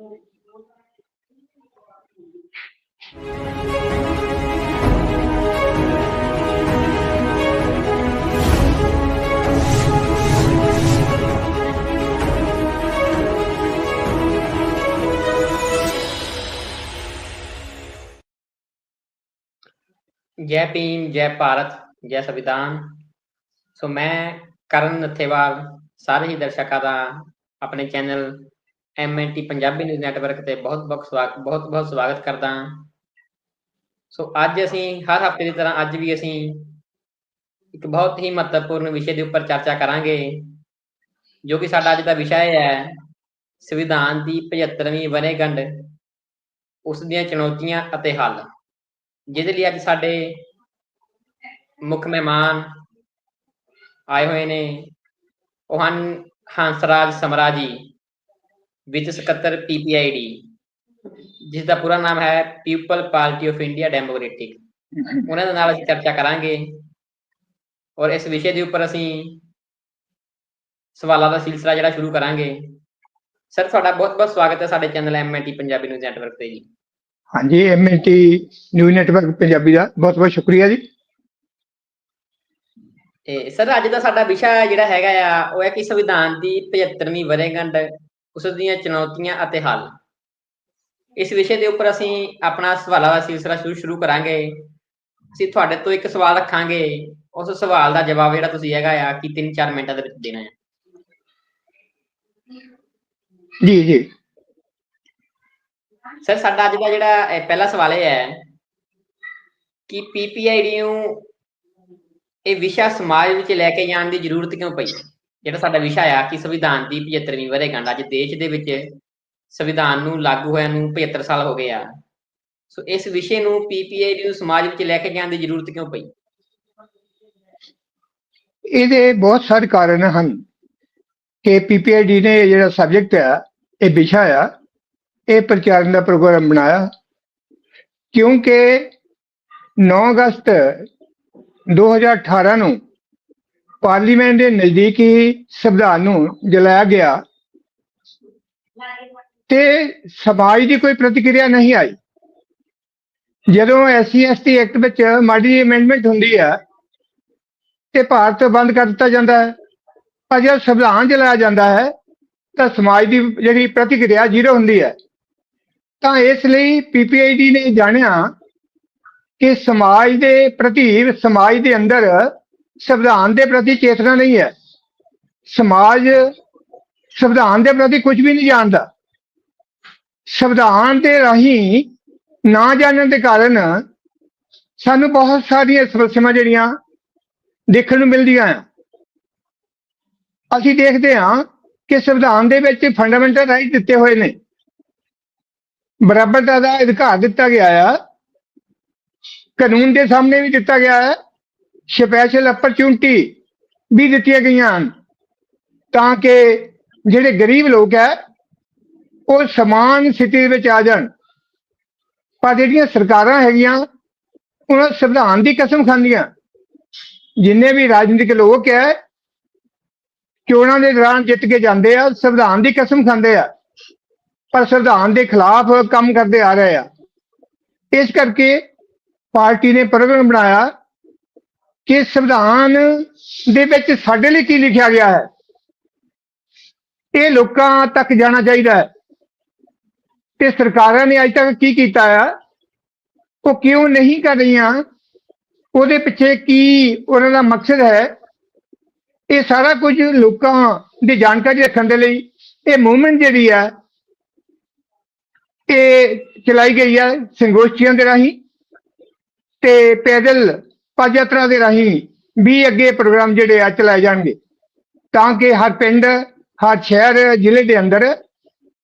ਜੈ ਭੀਮ ਜੈ ਭਾਰਤ ਜੈ ਸੰਵਿਧਾਨ ਸੋ ਮੈਂ ਕਰਨ ਨਥੇਵਾਲ ਸਾਰੇ ਹੀ ਦਰਸ਼ਕਾਂ ਦਾ ਆਪਣੇ channel MNT Punjabi news network ਤੇ ਬਹੁਤ ਬਹੁਤ ਸਵਾਗਤ ਬਹੁਤ ਬਹੁਤ ਸਵਾਗਤ ਕਰਦਾ ਹਾਂ। ਸੋ ਅੱਜ ਅਸੀਂ ਹਰ ਹਫ਼ਤੇ ਦੀ ਤਰ੍ਹਾਂ ਅੱਜ ਵੀ ਅਸੀਂ ਇੱਕ ਬਹੁਤ ਹੀ ਮਹੱਤਵਪੂਰਨ ਵਿਸ਼ੇ ਦੇ ਉੱਪਰ ਚਰਚਾ ਕਰਾਂਗੇ, ਜੋ ਕਿ ਸਾਡਾ ਅੱਜ ਦਾ ਵਿਸ਼ਾ ਹੈ, ਸੰਵਿਧਾਨ ਦੀ 75ਵੀਂ ਵਰ੍ਹੇਗੰਢ, ਉਸ ਦੀਆਂ ਚੁਣੌਤੀਆਂ ਅਤੇ ਹੱਲ। ਜਿਹਦੇ ਲਈ ਅੱਜ ਸਾਡੇ ਮੁੱਖ ਮਹਿਮਾਨ ਆਏ ਹੋਏ ਨੇ, ਉਹ ਹਨ ਹੰਸਰਾਜ ਸਮਰਾ ਜੀ ਵਿੱਚ ਸਕੱਤਰ ਪੀਪੀਆਈਡੀ ਜਿਸ ਦਾ ਪੂਰਾ ਨਾਮ ਹੈ people party of India democratic ਉਹਨਾਂ ਦੇ ਨਾਲ ਅਸੀਂ ਚਰਚਾ ਕਰਾਂਗੇ ਔਰ ਇਸ ਵਿਸ਼ੇ ਦੇ ਉੱਪਰ ਅਸੀਂ ਸਵਾਲਾਂ ਦਾ ਸਿਲਸਿਲਾ ਜਿਹੜਾ ਸ਼ੁਰੂ ਕਰਾਂਗੇ ਸਰ ਤੁਹਾਡਾ ਬਹੁਤ ਬਹੁਤ ਸਵਾਗਤ ਹੈ ਸਾਡੇ channel MNT Punjabi news network ਤੇ ਜੀ ਹਾਂਜੀ ਐਮਐਨਟੀ ਨਿਊਜ਼ ਨੈਟਵਰਕ ਪੰਜਾਬੀ ਦਾ ਬਹੁਤ ਬਹੁਤ ਸ਼ੁਕਰੀਆ ਜੀ ਤੇ ਸਰ ਅੱਜ ਦਾ ਸਾਡਾ ਵਿਸ਼ਾ ਜਿਹੜਾ ਹੈਗਾ ਆ ਉਹ ਹੈ ਕਿ ਸੰਵਿਧਾਨ ਦੀ 75ਵੀਂ ਵਰ੍ਹੇਗੰਢ ਉਸ ਦੀਆਂ ਚੁਣੌਤੀਆਂ ਅਤੇ ਹੱਲ। ਇਸ ਵਿਸ਼ੇ ਦੇ ਉੱਪਰ ਅਸੀਂ ਆਪਣਾ ਸਵਾਲਾਂ ਦਾ ਸਿਲਸਿਲਾ ਸ਼ੁਰੂ ਸ਼ੁਰੂ ਕਰਾਂਗੇ। ਅਸੀਂ ਤੁਹਾਡੇ ਤੋਂ ਇੱਕ ਸਵਾਲ ਰੱਖਾਂਗੇ। ਉਸ ਸਵਾਲ ਦਾ ਜਵਾਬ ਜਿਹੜਾ ਤੁਸੀਂ ਹੈਗਾ ਆ ਕਿ 3-4 ਮਿੰਟਾਂ ਦੇ ਵਿੱਚ ਦੇਣਾ ਹੈ। ਜੀ ਜੀ। ਸਰ ਸਾਡਾ ਅੱਜ ਦਾ ਜਿਹੜਾ ਪਹਿਲਾ ਸਵਾਲ ਇਹ ਹੈ ਕਿ ਪੀਪੀਆਈਡੀ ਨੂੰ ਇਹ ਵਿਸ਼ਾ ਸਮਾਜ ਵਿੱਚ ਲੈ ਕੇ ਜਾਣ ਦੀ ਜ਼ਰੂਰਤ ਕਿਉਂ ਪਈ ਜਿਹੜਾ ਸਾਡਾ ਵਿਸ਼ਾ ਆ ਕਿ ਸੰਵਿਧਾਨ ਦੀ 75ਵੀਂ ਵਰ੍ਹੇਗੰਢ ਅੱਜ ਦੇਸ਼ ਦੇ ਵਿੱਚ ਸੰਵਿਧਾਨ ਨੂੰ ਲਾਗੂ ਹੋਇਆ ਨੂੰ 75 ਸਾਲ ਹੋ ਗਏ ਆ। ਸੋ ਇਸ ਵਿਸ਼ੇ ਨੂੰ ਪੀਪੀਆਈਡੀ ਨੂੰ ਸਮਾਜ ਵਿੱਚ ਲੈ ਕੇ ਜਾਣ ਦੀ ਜ਼ਰੂਰਤ ਕਿਉਂ ਪਈ? ਇਹਦੇ ਬਹੁਤ ਸਾਰੇ ਕਾਰਨ ਹਨ ਕਿ ਪੀਪੀਆਈਡੀ ਨੇ ਜਿਹੜਾ ਸਬਜੈਕਟ ਆ, ਇਹ ਵਿਸ਼ਾ ਆ, ਇਹ ਪ੍ਰਚਾਰਨ ਦਾ ਪ੍ਰੋਗਰਾਮ ਬਣਾਇਆ। ਕਿਉਂਕਿ 9 ਅਗਸਤ 2018 ਨੂੰ ਪਾਰਲੀਮੈਂਟ ਦੇ ਨਜ਼ਦੀਕੀ ਸੰਵਿਧਾਨ ਨੂੰ ਜਲਾਇਆ ਗਿਆ ਤੇ ਸਮਾਜ ਦੀ ਕੋਈ ਪ੍ਰਤੀਕਿਰਿਆ ਨਹੀਂ ਆਈ। ਜਦੋਂ ਐਸਸੀ ਐਸਟੀ ਐਕਟ ਵਿੱਚ ਮਾੜੀ ਅਮੈਂਡਮੈਂਟ ਹੁੰਦੀ ਹੈ ਤੇ ਭਾਰਤ ਬੰਦ ਕਰ ਦਿੱਤਾ ਜਾਂਦਾ ਹੈ, ਪਰ ਜਦ ਸੰਵਿਧਾਨ ਜਲਾਇਆ ਜਾਂਦਾ ਹੈ, ਤਾਂ ਸਮਾਜ ਦੀ ਜਿਹੜੀ ਪ੍ਰਤੀਕਿਰਿਆ ਜ਼ੀਰੋ ਹੁੰਦੀ ਹੈ। ਤਾਂ ਇਸ ਲਈ ਪੀਪੀਆਈਡੀ ਨੇ ਜਾਣਿਆ ਕਿ ਸਮਾਜ ਦੇ ਪ੍ਰਤੀ, ਸਮਾਜ ਦੇ ਅੰਦਰ ਸੰਵਿਧਾਨ ਦੇ ਪ੍ਰਤੀ ਚੇਤਨਾ ਨਹੀਂ ਹੈ। ਸਮਾਜ ਸੰਵਿਧਾਨ ਦੇ ਪ੍ਰਤੀ ਕੁਝ ਵੀ ਨਹੀਂ ਜਾਣਦਾ। ਸੰਵਿਧਾਨ ਦੇ ਰਾਹੀਂ ਨਾ ਜਾਣਨ ਦੇ ਕਾਰਨ ਸਾਨੂੰ ਬਹੁਤ ਸਾਰੀਆਂ ਸਮੱਸਿਆਵਾਂ ਜਿਹੜੀਆਂ ਦੇਖਣ ਨੂੰ ਮਿਲਦੀਆਂ ਆ। ਅਸੀਂ ਦੇਖਦੇ ਹਾਂ ਕਿ ਸੰਵਿਧਾਨ ਦੇ ਵਿੱਚ ਫੰਡਾਮੈਂਟਲ ਰਾਈਟ ਦਿੱਤੇ ਹੋਏ ਨੇ। ਬਰਾਬਰਤਾ ਦਾ ਅਧਿਕਾਰ ਦਿੱਤਾ ਗਿਆ ਆ। ਕਾਨੂੰਨ ਦੇ ਸਾਹਮਣੇ ਵੀ ਦਿੱਤਾ ਗਿਆ ਹੈ ਸਪੈਸ਼ਲ ਅਪਰਚੂਨਿਟੀ ਵੀ ਦਿੱਤੀਆਂ ਗਈਆਂ ਹਨ। ਤਾਂ ਕਿ ਜਿਹੜੇ ਗਰੀਬ ਲੋਕ ਹੈ, ਉਹ ਸਮਾਨ ਸਥਿਤੀ ਦੇ ਵਿੱਚ ਆ ਜਾਣ। ਪਰ ਜਿਹੜੀਆਂ ਸਰਕਾਰਾਂ ਹੈਗੀਆਂ, ਉਹਨਾਂ ਸੰਵਿਧਾਨ ਦੀ ਕਸਮ ਖਾਂਦੀਆਂ। ਜਿੰਨੇ ਵੀ ਰਾਜਨੀਤਿਕ ਲੋਕ ਹੈ ਚੋਣਾਂ ਦੇ ਦੌਰਾਨ ਜਿੱਤ ਕੇ ਜਾਂਦੇ ਆ, ਸੰਵਿਧਾਨ ਦੀ ਕਸਮ ਖਾਂਦੇ ਆ। ਪਰ ਸੰਵਿਧਾਨ ਦੇ ਖਿਲਾਫ ਕੰਮ ਕਰਦੇ ਆ ਰਹੇ ਆ। ਇਸ ਕਰਕੇ ਪਾਰਟੀ ਨੇ ਪ੍ਰੋਗਰਾਮ ਬਣਾਇਆ ਕਿ ਸੰਵਿਧਾਨ ਦੇ ਵਿੱਚ ਸਾਡੇ ਲਈ ਕੀ ਲਿਖਿਆ ਗਿਆ ਹੈ? ਇਹ ਲੋਕਾਂ ਤੱਕ ਜਾਣਾ ਚਾਹੀਦਾ ਹੈ। ਤੇ ਸਰਕਾਰਾਂ ਨੇ ਅਜੇ ਤੱਕ ਕੀ ਕੀਤਾ ਆ ਉਹ ਕਿਉਂ ਨਹੀਂ ਕਰ ਰਹੀਆਂ? ਉਹਦੇ ਪਿੱਛੇ ਕੀ ਉਹਨਾਂ ਦਾ ਮਕਸਦ ਹੈ? ਇਹ ਸਾਰਾ ਕੁਝ ਲੋਕਾਂ ਦੀ ਜਾਣਕਾਰੀ ਰੱਖਣ ਦੇ ਲਈ ਇਹ ਮੂਵਮੈਂਟ ਜਿਹੜੀ ਹੈ, ਇਹ ਚਲਾਈ ਗਈ ਹੈ ਸੰਗੋਸ਼ਟੀਆਂ ਦੇ ਰਾਹੀਂ। ਤੇ ਪੈਦਲ ਪਦ ਯਾਤਰਾ ਦੇ ਰਾਹੀਂ ਵੀ ਅੱਗੇ ਪ੍ਰੋਗਰਾਮ ਜਿਹੜੇ ਆ ਚਲਾਏ ਜਾਣਗੇ। ਤਾਂ ਕਿ ਹਰ ਪਿੰਡ, ਹਰ ਸ਼ਹਿਰ, ਜ਼ਿਲ੍ਹੇ ਦੇ ਅੰਦਰ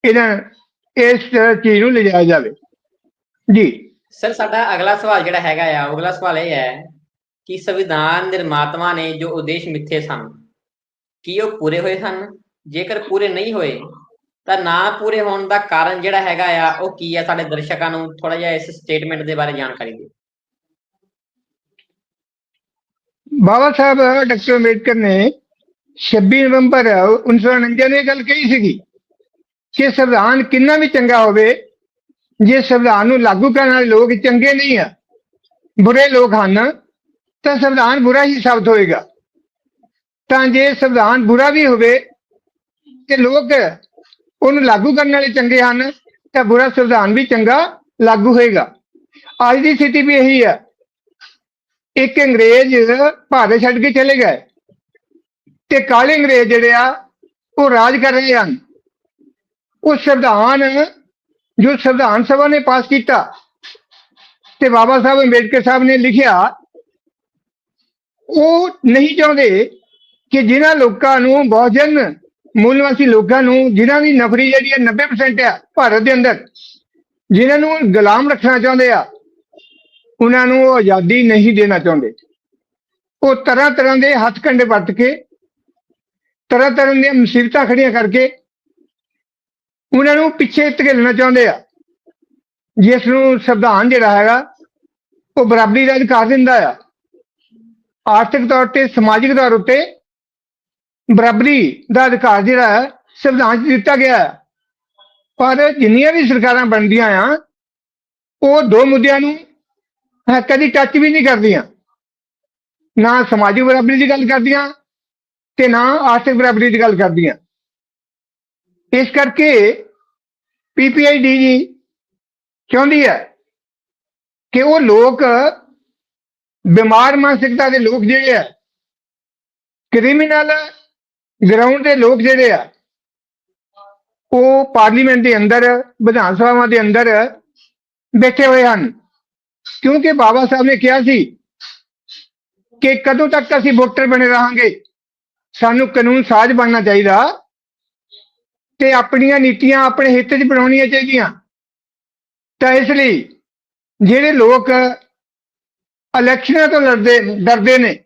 ਇਹਨਾਂ ਇਸ ਚੀਜ਼ ਨੂੰ ਲਿਜਾਇਆ ਜਾਵੇ। ਜੀ। ਸਰ, ਸਾਡਾ ਅਗਲਾ ਸਵਾਲ ਜਿਹੜਾ ਹੈਗਾ ਆ ਅਗਲਾ ਸਵਾਲ ਇਹ ਹੈ ਕਿ ਸੰਵਿਧਾਨ ਨਿਰਮਾਤਾਵਾਂ ਨੇ ਜੋ ਉਦੇਸ਼ ਮਿੱਥੇ ਸਨ, ਕੀ ਉਹ ਪੂਰੇ ਹੋਏ ਸਨ? ਜੇਕਰ ਪੂਰੇ ਨਹੀਂ ਹੋਏ, ਤਾਂ ਨਾ ਪੂਰੇ ਹੋਣ ਦਾ ਕਾਰਨ ਜਿਹੜਾ ਹੈਗਾ ਆ, ਉਹ ਕੀ ਹੈ ਸਾਡੇ ਦਰਸ਼ਕਾਂ ਨੂੰ ਥੋੜਾ ਜਿਹਾ ਇਸ ਸਟੇਟਮੈਂਟ ਦੇ ਬਾਰੇ ਜਾਣਕਾਰੀ ਦਿਓ। ਬਾਬਾ ਸਾਹਿਬ ਡਾਕਟਰ ਅੰਬੇਡਕਰ ਨੇ 26 ਨਵੰਬਰ 1949 ਨੇ ਇਹ ਗੱਲ ਕਹੀ ਸੀਗੀ ਕਿ ਸੰਵਿਧਾਨ ਕਿੰਨਾ ਵੀ ਚੰਗਾ ਹੋਵੇ, ਜੇ ਸੰਵਿਧਾਨ ਨੂੰ ਲਾਗੂ ਕਰਨ ਵਾਲੇ ਲੋਕ ਚੰਗੇ ਨਹੀਂ ਆ, ਬੁਰੇ ਲੋਕ ਹਨ, ਤਾਂ ਸੰਵਿਧਾਨ ਬੁਰਾ ਹੀ ਸਾਬਤ ਹੋਏਗਾ। ਤਾਂ ਜੇ ਸੰਵਿਧਾਨ ਬੁਰਾ ਵੀ ਹੋਵੇ ਤੇ ਲੋਕ ਉਹਨੂੰ ਲਾਗੂ ਕਰਨ ਵਾਲੇ ਚੰਗੇ ਹਨ, ਤਾਂ ਬੁਰਾ ਸੰਵਿਧਾਨ ਵੀ ਚੰਗਾ ਲਾਗੂ ਹੋਏਗਾ। ਅੱਜ ਦੀ ਸਥਿਤੀ ਵੀ ਇਹੀ ਹੈ ਇੱਕ ਅੰਗਰੇਜ਼ ਭਾਰਤ ਛੱਡ ਕੇ ਚਲੇ ਗਏ ਤੇ ਕਾਲੇ ਅੰਗਰੇਜ਼ ਜਿਹੜੇ ਆ, ਉਹ ਰਾਜ ਕਰ ਰਹੇ ਹਨ। ਉਹ ਸੰਵਿਧਾਨ, ਜੋ ਸੰਵਿਧਾਨ ਸਭਾ ਨੇ ਪਾਸ ਕੀਤਾ, ਤੇ ਬਾਬਾ ਸਾਹਿਬ ਅੰਬੇਡਕਰ ਸਾਹਿਬ ਨੇ ਲਿਖਿਆ, ਉਹ ਨਹੀਂ ਚਾਹੁੰਦੇ ਕਿ ਜਿਨ੍ਹਾਂ ਲੋਕਾਂ ਨੂੰ ਬਹੁਜਨ ਮੂਲਵਾਸੀ ਲੋਕਾਂ ਨੂੰ, ਜਿਨ੍ਹਾਂ ਦੀ ਨਫਰੀ ਜਿਹੜੀ ਹੈ 90% ਹੈ, ਭਾਰਤ ਦੇ ਅੰਦਰ, ਜਿਨ੍ਹਾਂ ਨੂੰ ਗੁਲਾਮ ਰੱਖਣਾ ਚਾਹੁੰਦੇ ਆ ਉਹਨਾਂ ਨੂੰ ਉਹ ਆਜ਼ਾਦੀ ਨਹੀਂ ਦੇਣਾ ਚਾਹੁੰਦੇ। ਉਹ ਤਰ੍ਹਾਂ ਤਰ੍ਹਾਂ ਦੇ ਹੱਥ ਕੰਡੇ ਵਰਤ ਕੇ, ਤਰ੍ਹਾਂ ਤਰ੍ਹਾਂ ਦੀਆਂ ਮੁਸੀਬਤਾਂ ਖੜੀਆਂ ਕਰਕੇ ਉਹਨਾਂ ਨੂੰ ਪਿੱਛੇ ਧਕੇਲਣਾ ਚਾਹੁੰਦੇ ਆ। ਜਿਸ ਨੂੰ ਸੰਵਿਧਾਨ ਜਿਹੜਾ ਹੈਗਾ, ਉਹ ਬਰਾਬਰੀ ਦਾ ਅਧਿਕਾਰ ਦਿੰਦਾ ਆ। ਆਰਥਿਕ ਤੌਰ ਤੇ, ਸਮਾਜਿਕ ਤੌਰ ਉੱਤੇ ਬਰਾਬਰੀ ਦਾ ਅਧਿਕਾਰ ਜਿਹੜਾ ਹੈ, ਸੰਵਿਧਾਨ 'ਚ ਦਿੱਤਾ ਗਿਆ ਹੈ। ਪਰ ਜਿੰਨੀਆਂ ਵੀ ਸਰਕਾਰਾਂ ਬਣਦੀਆਂ ਆ, ਉਹ ਦੋ ਮੁੱਦਿਆਂ ਨੂੰ ਅਹ, ਕਦੀ ਟੱਚ ਵੀ ਨਹੀਂ ਕਰਦੀਆਂ। ਨਾ ਸਮਾਜਿਕ ਬਰਾਬਰੀ ਦੀ ਗੱਲ ਕਰਦੀਆਂ ਤੇ ਨਾ ਆਰਥਿਕ ਬਰਾਬਰੀ ਦੀ ਗੱਲ ਕਰਦੀਆਂ। ਇਸ ਕਰਕੇ ਪੀਪੀਆਈਡੀ ਜੀ ਚਾਹੁੰਦੀ ਹੈ ਕਿ ਉਹ ਲੋਕ ਬਿਮਾਰ ਮਾਨਸਿਕਤਾ ਦੇ ਲੋਕ ਜਿਹੜੇ ਆ ਕ੍ਰਿਮੀਨਲ ਗਰਾਊਂਡ ਦੇ ਲੋਕ ਜਿਹੜੇ ਆ ਉਹ ਪਾਰਲੀਮੈਂਟ ਦੇ ਅੰਦਰ ਵਿਧਾਨ ਸਭਾਵਾਂ ਦੇ ਅੰਦਰ ਬੈਠੇ ਹੋਏ ਹਨ। ਕਿਉਂਕਿ ਬਾਬਾ ਸਾਹਿਬ ਨੇ ਕਿਹਾ ਸੀ ਕਿ ਕਦੋਂ ਤੱਕ ਅਸੀਂ ਵੋਟਰ ਬਣੇ ਰਹਾਂਗੇ? ਸਾਨੂੰ ਕਾਨੂੰਨ ਸਾਜ਼ ਬਣਨਾ ਚਾਹੀਦਾ ਤੇ ਆਪਣੀਆਂ ਨੀਤੀਆਂ ਆਪਣੇ ਹਿੱਤ 'ਚ ਬਣਾਉਣੀਆਂ ਚਾਹੀਦੀਆਂ। ਤਾਂ ਇਸ ਲਈ ਜਿਹੜੇ ਲੋਕ ਇਲੈਕਸ਼ਨਾਂ ਤੋਂ ਲੜਦੇ, ਡਰਦੇ ਨੇ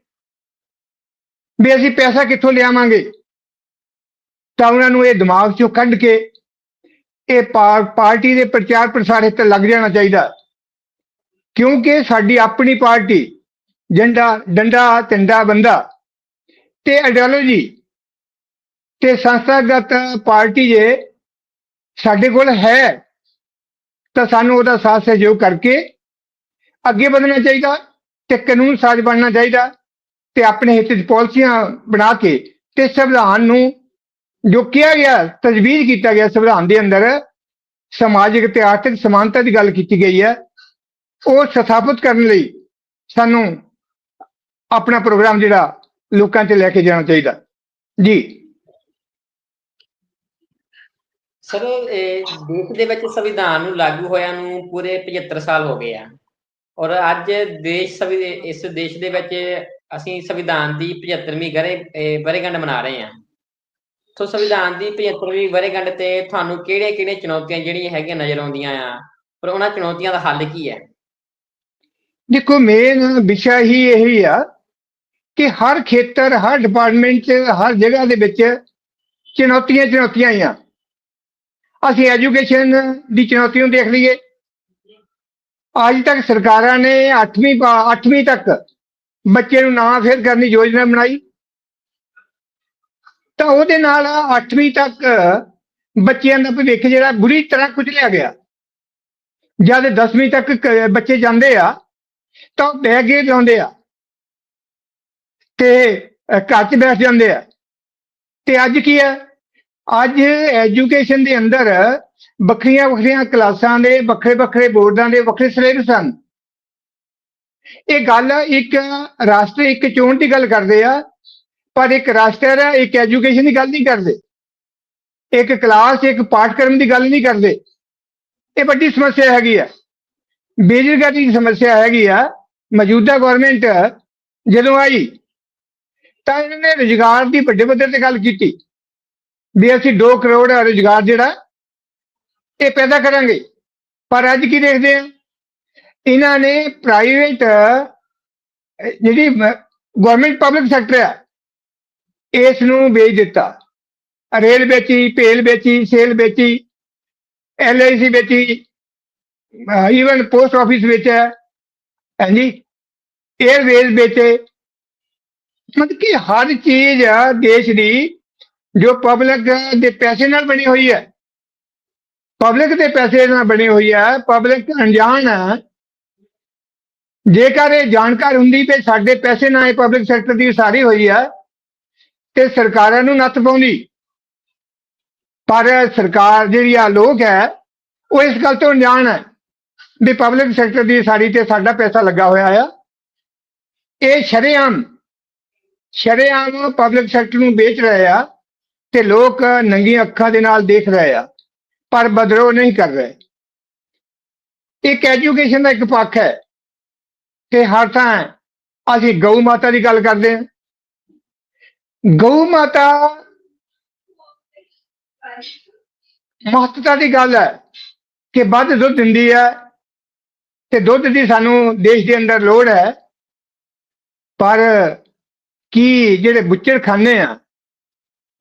ਵੀ ਅਸੀਂ ਪੈਸਾ ਕਿੱਥੋਂ ਲਿਆਵਾਂਗੇ? ਤਾਂ ਉਹਨਾਂ ਨੂੰ ਇਹ ਦਿਮਾਗ 'ਚੋਂ ਕੱਢ ਕੇ ਇਹ ਪਾ- ਪਾਰਟੀ ਦੇ ਪ੍ਰਚਾਰ ਪ੍ਰਸਾਰ ਹਿੱਤ ਲੱਗ ਜਾਣਾ ਚਾਹੀਦਾ। ਕਿਉਂਕਿ ਸਾਡੀ ਆਪਣੀ ਪਾਰਟੀ ਜੰਡਾ, ਡੰਡਾ, ਤਿੰਡਾ ਬੰਦਾ ਤੇ ਆਈਡੀਓਲੋਜੀ ਤੇ ਸੰਸਥਾਗਤ ਪਾਰਟੀ ਜੇ ਸਾਡੇ ਕੋਲ ਹੈ, ਤਾਂ ਸਾਨੂੰ ਉਹਦਾ ਸਾਥ ਸਹਿਯੋਗ ਕਰਕੇ ਅੱਗੇ ਵਧਣਾ ਚਾਹੀਦਾ ਤੇ ਕਾਨੂੰਨ ਸਾਜ਼ ਬਣਨਾ ਚਾਹੀਦਾ ਤੇ ਆਪਣੇ ਹਿੱਤ 'ਚ ਪਾਲਿਸੀਆਂ ਬਣਾ ਕੇ ਤੇ ਸੰਵਿਧਾਨ ਨੂੰ ਜੋ ਕਿਹਾ ਗਿਆ, ਤਜਵੀਜ਼ ਕੀਤਾ ਗਿਆ ਸੰਵਿਧਾਨ ਦੇ ਅੰਦਰ ਸਮਾਜਿਕ ਤੇ ਆਰਥਿਕ ਸਮਾਨਤਾ ਦੀ ਗੱਲ ਕੀਤੀ ਗਈ ਹੈ। ਉਹ ਸਥਾਪਿਤ ਕਰਨ ਲਈ ਸਾਨੂੰ ਆਪਣਾ ਪ੍ਰੋਗਰਾਮ ਜਿਹੜਾ ਲੋਕਾਂ 'ਚ ਲੈ ਕੇ ਜਾਣਾ ਚਾਹੀਦਾ। ਜੀ। ਸਰ ਦੇਸ਼ ਦੇ ਵਿੱਚ ਸੰਵਿਧਾਨ ਨੂੰ ਲਾਗੂ ਹੋਇਆ ਨੂੰ ਪੂਰੇ 75 ਸਾਲ ਹੋ ਗਏ ਆ। ਔਰ ਅੱਜ ਦੇਸ਼ ਸੰਵਿ, ਇਸ ਦੇਸ਼ ਦੇ ਵਿੱਚ ਅਸੀਂ ਸੰਵਿਧਾਨ ਦੀ 75ਵੀਂ ਗਰੇ ਵਰੇਗੰਢ ਮਨਾ ਰਹੇ ਹਾਂ ਸੋ ਸੰਵਿਧਾਨ ਦੀ 75ਵੀਂ ਵਰ੍ਹੇਗੰਢ ਤੇ ਤੁਹਾਨੂੰ ਕਿਹੜੇ ਕਿਹੜੇ ਚੁਣੌਤੀਆਂ ਜਿਹੜੀਆਂ ਹੈਗੀਆਂ ਨਜ਼ਰ ਆਉਂਦੀਆਂ ਆ? ਪਰ ਉਹਨਾਂ ਚੁਣੌਤੀਆਂ ਦਾ ਹੱਲ ਕੀ ਹੈ? ਦੇਖੋ ਮੇਨ ਵਿਸ਼ਾ ਹੀ ਇਹੀ ਆ ਕਿ ਹਰ ਖੇਤਰ, ਹਰ ਡਿਪਾਰਟਮੈਂਟ 'ਚ ਹਰ ਜਗ੍ਹਾ ਦੇ ਵਿੱਚ ਚੁਣੌਤੀਆਂ ਚੁਣੌਤੀਆਂ ਹੀ ਆ ਅਸੀਂ ਐਜੂਕੇਸ਼ਨ ਦੀ ਚੁਣੌਤੀ ਨੂੰ ਦੇਖ ਲਈਏ। ਅੱਜ ਤੱਕ ਸਰਕਾਰਾਂ ਨੇ 8ਵੀਂ 8ਵੀਂ ਤੱਕ ਬੱਚੇ ਨੂੰ ਨਾ ਫੇਰ ਕਰਨੀ ਯੋਜਨਾ ਬਣਾਈ। ਤਾਂ ਉਹਦੇ ਨਾਲ 8ਵੀਂ ਤੱਕ ਬੱਚਿਆਂ ਦਾ ਭਵਿੱਖ ਜਿਹੜਾ ਬੁਰੀ ਤਰ੍ਹਾਂ ਕੁਚਲਿਆ ਗਿਆ। ਜਦ 10ਵੀਂ ਤੱਕ ਬੱਚੇ ਜਾਂਦੇ ਆ ਤਾਂ ਉਹ ਬੈਗ ਹੀ ਲਾਉਂਦੇ ਆ ਤੇ ਘਰ 'ਚ ਬੈਠ ਜਾਂਦੇ ਆ। ਤੇ ਅੱਜ ਕੀ ਹੈ? ਅੱਜ ਐਜੂਕੇਸ਼ਨ ਦੇ ਅੰਦਰ ਵੱਖਰੀਆਂ ਵੱਖਰੀਆਂ ਕਲਾਸਾਂ ਦੇ, ਵੱਖਰੇ ਵੱਖਰੇ ਬੋਰਡਾਂ ਦੇ ਵੱਖਰੇ ਸਿਲੇਬਸ ਹਨ। ਇਹ ਗੱਲ ਇੱਕ ਰਾਸ਼ਟਰ ਇੱਕ ਚੋਣ ਦੀ ਗੱਲ ਕਰਦੇ ਆ, ਪਰ ਇੱਕ ਰਾਸ਼ਟਰ ਇੱਕ ਐਜੂਕੇਸ਼ਨ ਦੀ ਗੱਲ ਨਹੀਂ ਕਰਦੇ। ਇੱਕ ਕਲਾਸ ਇੱਕ ਪਾਠਕ੍ਰਮ ਦੀ ਗੱਲ ਨਹੀਂ ਕਰਦੇ। ਇਹ ਵੱਡੀ ਸਮੱਸਿਆ ਹੈਗੀ ਆ। ਬੇਰੁਜ਼ਗਾਰੀ ਦੀ ਸਮੱਸਿਆ ਹੈਗੀ ਆ, ਮੌਜੂਦਾ ਗਵਰਨਮੈਂਟ ਜਦੋਂ ਆਈ, ਤਾਂ ਇਹਨਾਂ ਨੇ ਰੁਜ਼ਗਾਰ ਦੀ ਵੱਡੇ ਪੱਧਰ ਤੇ ਗੱਲ ਕੀਤੀ ਵੀ ਅਸੀਂ 2 ਕਰੋੜ ਰੁਜ਼ਗਾਰ ਜਿਹੜਾ, ਇਹ ਪੈਦਾ ਕਰਾਂਗੇ। ਪਰ ਅੱਜ ਕੀ ਦੇਖਦੇ ਆ? ਇਹਨਾਂ ਨੇ ਪ੍ਰਾਈਵੇਟ ਜਿਹੜੀ ਗਵਰਨਮੈਂਟ ਪਬਲਿਕ ਸੈਕਟਰ ਆ, ਇਸ ਨੂੰ ਵੇਚ ਦਿੱਤਾ। ਰੇਲ ਵੇਚੀ, ਭੇਲ ਵੇਚੀ, ਸੇਲ ਵੇਚੀ ਐਲਆਈਸੀ ਵੇਚੀ ਈਵਨ ਪੋਸਟ ਆਫਿਸ ਵੇਚਿਆ ਹਾਂਜੀ 에ਅਰਵੇਜ਼ ਵਿੱਚ ਮਤਲਬ ਕਿ ਹਰ ਚੀਜ਼ ਆ ਦੇਸ਼ ਦੀ ਜੋ ਪਬਲਿਕ ਦੇ ਪੈਸੇ ਨਾਲ ਬਣੀ ਹੋਈ ਹੈ। ਪਬਲਿਕ ਦੇ ਪੈਸੇ ਨਾਲ ਬਣੀ ਹੋਈ ਹੈ। ਪਬਲਿਕ ਅਣਜਾਣ ਹੈ। ਜੇਕਰ ਇਹ ਜਾਣਕਾਰ ਹੁੰਦੀ ਤੇ ਸਾਡੇ ਪੈਸੇ ਨਾਲ ਇਹ ਪਬਲਿਕ ਸੈਕਟਰ ਦੀ ਸਾਰੀ ਹੋਈ ਹੈ, ਤੇ ਸਰਕਾਰਾਂ ਨੂੰ ਨੱਥ ਪਾਉਂਦੀ। ਪਰ ਸਰਕਾਰ ਜਿਹੜੀ ਆ ਲੋਕ ਹੈ, ਉਹ ਇਸ ਗੱਲ ਤੋਂ ਅਣਜਾਣ ਹੈ। ਵੀ ਪਬਲਿਕ ਸੈਕਟਰ ਦੀ ਸਾਰੀ ਤੇ ਸਾਡਾ ਪੈਸਾ ਲੱਗਾ ਹੋਇਆ ਆ। ਇਹ ਸ਼ਰੇਆਮ ਸ਼ਰੇਆਮ ਪਬਲਿਕ ਸੈਕਟਰ ਨੂੰ ਵੇਚ ਰਹੇ ਆ ਤੇ ਲੋਕ ਨੰਗੀਆਂ ਅੱਖਾਂ ਦੇ ਨਾਲ ਦੇਖ ਰਹੇ ਆ, ਪਰ ਬਦਲੋ ਨਹੀਂ ਕਰ ਰਹੇ। ਇੱਕ ਐਜੂਕੇਸ਼ਨ ਦਾ ਇੱਕ ਪੱਖ ਹੈ ਕਿ ਹਰ ਥਾਂ ਅਸੀਂ ਗਊ ਮਾਤਾ ਦੀ ਗੱਲ ਕਰਦੇ ਹਾਂ। ਗਊ ਮਾਤਾ ਮਹੱਤਤਾ ਦੀ ਗੱਲ ਹੈ ਕਿ ਵੱਧ ਦੁੱਧ ਦਿੰਦੀ ਹੈ ਤੇ ਦੁੱਧ ਦੀ ਸਾਨੂੰ ਦੇਸ਼ ਦੇ ਅੰਦਰ ਲੋੜ ਹੈ। ਪਰ ਕੀ ਜਿਹੜੇ ਬੁੱਚਰ ਖਾਨੇ ਆ,